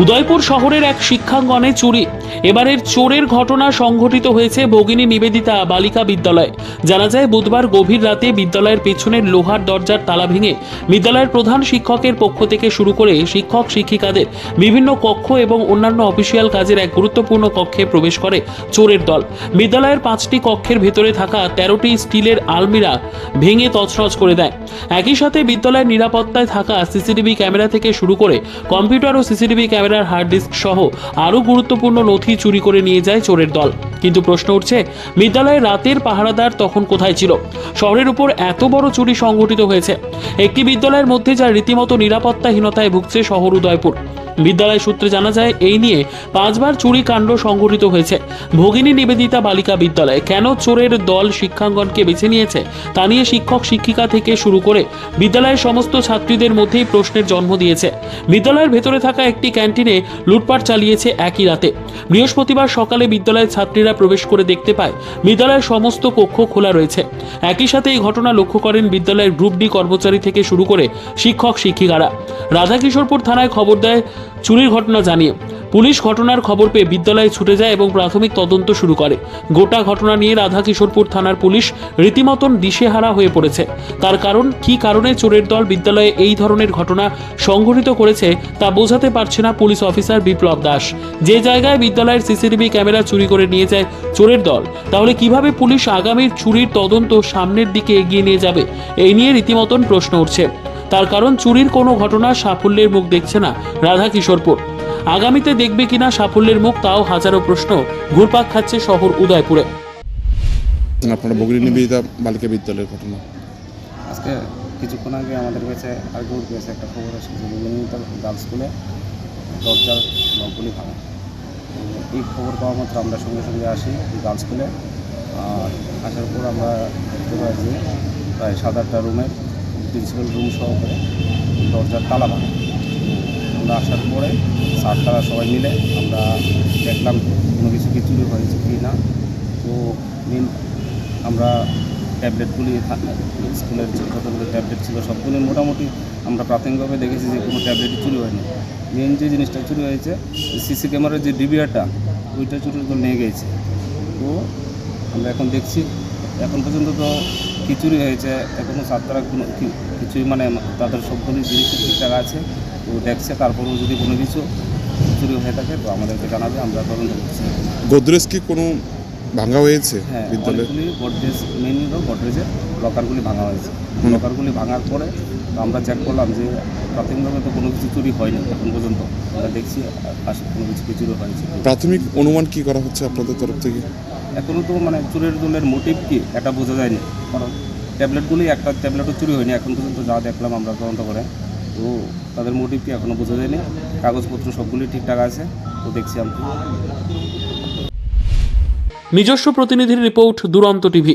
উদয়পুর শহরের এক শিক্ষাঙ্গনে চুরি। এবারের চোরের ঘটনা সংঘটিত হয়েছে ভগিনী নিবেদিতা বালিকা বিদ্যালয়। জানা যায়, বুধবার গভীর রাতে বিদ্যালয়ের পেছনের লোহার দরজার তালা ভেঙে বিদ্যালয়ের প্রধান শিক্ষকের পক্ষ থেকে শুরু করে শিক্ষক শিক্ষিকাদের বিভিন্ন কক্ষ এবং অন্যান্য অফিসিয়াল কাজের এক গুরুত্বপূর্ণ কক্ষে প্রবেশ করে চোরের দল। বিদ্যালয়ের পাঁচটি কক্ষের ভেতরে থাকা তেরোটি স্টিলের আলমিরা ভেঙে তছনছ করে দেয়। একই সাথে বিদ্যালয়ের নিরাপত্তায় থাকা সিসিটিভি ক্যামেরা থেকে শুরু করে কম্পিউটার ও সিসিটিভি ক্যামেরার হার্ড ডিস্ক সহ আরও গুরুত্বপূর্ণ নথি চুরি করে নিয়ে যায় চোরের দল। কিন্তু প্রশ্ন উঠছে, বিদ্যালয়ে রাতের পাহারাদার তখন কোথায় ছিল? শহরের উপর এত বড় চুরি সংঘটিত হয়েছে। একটি বিদ্যালয়ের মধ্যে যা রীতিমতো নিরাপত্তাহীনতায় ভুগছে শহর উদয়পুর। বিদ্যালয় সূত্রে জানা যায়, এই নিয়ে পাঁচবার চুরি কাণ্ড সংঘটিত হয়েছে। ভগিনী নিবেদিতা বালিকা বিদ্যালয় কেন চোরের দল শিক্ষাঙ্গনকে বেছে নিয়েছে, তা নিয়ে শিক্ষক শিক্ষিকা থেকে শুরু করে বিদ্যালয়ের সমস্ত ছাত্রীদের মধ্যেই প্রশ্নের জন্ম দিয়েছে। বিদ্যালয়ের ভেতরে থাকা একটি ক্যান্টিনে লুটপাট চালিয়েছে একই রাতে। বৃহস্পতিবার সকালে বিদ্যালয়ের ছাত্রীরা প্রবেশ করে দেখতে পায়, বিদ্যালয়ের সমস্ত কক্ষ খোলা রয়েছে। একই সাথে এই ঘটনা লক্ষ্য করেন বিদ্যালয়ের গ্রুপ ডি কর্মচারী থেকে শুরু করে শিক্ষক শিক্ষিকারা। রাধাকিশোরপুর থানায় খবর দেয় চুরির ঘটনা জানিয়ে। পুলিশ ঘটনার খবর পেয়ে বিদ্যালয়ে ছুটে যায় এবং প্রাথমিক তদন্ত শুরু করে। গোটা ঘটনা নিয়ে রাধা কিশোরপুর থানার পুলিশ রীতিমতন দিশেহারা হয়ে পড়েছে। তার কারণ, কি কারণে চোরের দল বিদ্যালয়ে এই ধরনের ঘটনা সংঘটিত করেছে তা বোঝাতে পারছে না পুলিশ অফিসার বিপ্লব দাস। যে জায়গায় বিদ্যালয়ের সিসিটিভি ক্যামেরা চুরি করে নিয়ে যায় চোরের দল, তাহলে কীভাবে পুলিশ আগামীর চুরির তদন্ত সামনের দিকে এগিয়ে নিয়ে যাবে? এই নিয়ে রীতিমতন প্রশ্ন উঠছে। তার কারণ চুরির কোনো ঘটনা সাফল্যের মুখ দেখছে না রাধা কিশোরপুর আগামীতে দেখবে কিনা সাফল্যের মুখ তাও হাজারো প্রশ্ন ঘুরপাক খাচ্ছে শহর উদয়পুরে। আপনারা বগরি নিবেদিতা বালিকা বিদ্যালয়ের ঘটনা। আজকে কিছুক্ষণ আগে আমাদের কাছে আর গ্রুপ গেছে একটা খবর এসেছে মিলিমিটার গার্লস স্কুলে দরজার লকগুলি ভাঙা। এই খবর পাওয়া মাত্র আমরা সঙ্গে সঙ্গে আসি এই গার্লস স্কুলে আর আসার পর আমরা দেখতে পাই যে প্রায় সাত আটটা রুমের প্রিন্সিপাল রুম সহকারে দরজার তালা ভাঙা আমরা আসার পরে স্যার তারা সবাই মিলে আমরা দেখলাম কোনো কিছু কি চুরি হয়েছে কি না। তো মেন আমরা ট্যাবলেটগুলি স্কুলের যে যতগুলো ট্যাবলেট ছিল সবগুলি মোটামুটি আমরা প্রাথমিকভাবে দেখেছি যে কোনো ট্যাবলেটই চুরি হয়নি। মেন যে জিনিসটা চুরি হয়েছে সিসি ক্যামেরার যে ডিবিআরটা ওইটা চুরি নিয়ে গেছে তো আমরা এখন দেখছি, এখন পর্যন্ত তো চুরি হয়েছে এখনও ছাত্ররা কোনো কিছুই মানে তাদের সবগুলি জিনিস ঠিকঠাক আছে। তো দেখছে তারপরেও যদি কোনো কিছু চুরি হয়ে থাকে তো আমাদেরকে জানাবে আমরা তদন্ত করছি। গোদরেজ কি কোনো ভাঙা হয়েছে হ্যাঁ বিদ্যালয়ে? অনেকগুলি গডরেজ মেন হলো গডরেজের লকারগুলি ভাঙা হয়েছে। লকারগুলি ভাঙার পরে তো আমরা চেক করলাম যে প্রাথমিকভাবে তো কোনো কিছু চুরি হয়নি এখন পর্যন্ত। আমরা দেখছি আসলে কোনো কিছু চুরি হয়েছে। প্রাথমিক অনুমান কি করা হচ্ছে আপনাদের তরফ থেকে? এখনও তো মানে চোরের দলের মোটিভ কি? এটা বোঝা যায়নি। কারণ ট্যাবলেটগুলি একটা ট্যাবলেটও চুরি হয়নি, এখন পর্যন্ত যা দেখলাম আমরা তদন্ত করে। তো তাদের মোটিভ কি এখনও বোঝা যায়নি। কাগজপত্র সবগুলি ঠিকঠাক আছে, তো দেখছি আমি। নিজস্ব প্রতিনিধির রিপোর্ট, দুরন্ত টিভি।